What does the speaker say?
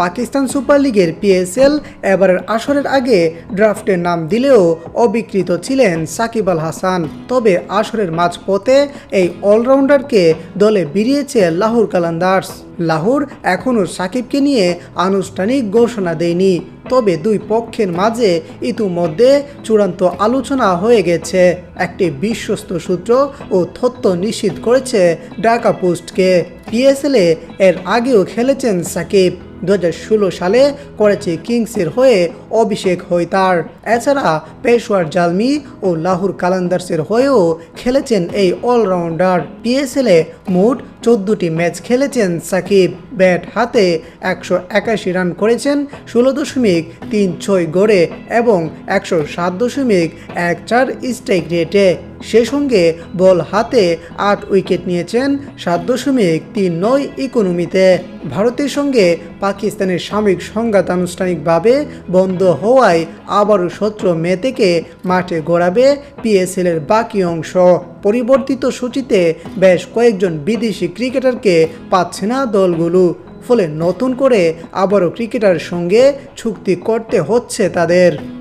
Pakistan super লিগের PSL এবারের আসরের আগে ড্রাফটের নাম দিলেও অবিকৃত ছিলেন সাকিব আল হাসান। তবে আসরের মাঝপথে এই অলরাউন্ডারকে দলে বেরিয়েছে লাহোর কালান্দার্স। লাহোর এখনও সাকিবকে নিয়ে আনুষ্ঠানিক ঘোষণা দেয়নি। তবে দুই পক্ষের মাঝে ইতিমধ্যে চূড়ান্ত আলোচনা হয়ে গেছে। একটি বিশ্বস্ত সূত্র ও তথ্য নিশ্চিত করেছে ঢাকা পোস্টকে। পিএসএলে এর আগেও খেলেছেন সাকিব। দু হাজার ষোলো সালে করেছে কিংসের হয়ে অভিষেক হয় তার। এছাড়া পেশোয়ার জালমি ও লাহোর কালান্দার্সের হয়েও খেলেছেন এই অলরাউন্ডার। পিএসএলে মোট চোদ্দটি ম্যাচ খেলেছেন সাকিব। ব্যাট হাতে একশো একাশি রান করেছেন, ষোলো দশমিক তিন ছয় গড়ে এবং একশো সাত দশমিক এক চার স্ট্রাইক রেটে। সে সঙ্গে বল হাতে আট উইকেট নিয়েছেন, সাত দশমিক তিন নয় ইকোনমিতে। ভারতের সঙ্গে পাকিস্তানের সাময়িক সংঘাত আনুষ্ঠানিকভাবে বন্ধ হওয়ায় আবারও সতেরো মে থেকে মাঠে গড়াবে পিএসএলের বাকি অংশ। পরিবর্তিত সূচিতে বেশ কয়েকজন বিদেশি ক্রিকেটারকে পাচ্ছে না দলগুলো ফলে নতুন করে আবারও ক্রিকেটার সঙ্গে চুক্তি করতে হচ্ছে তাদের।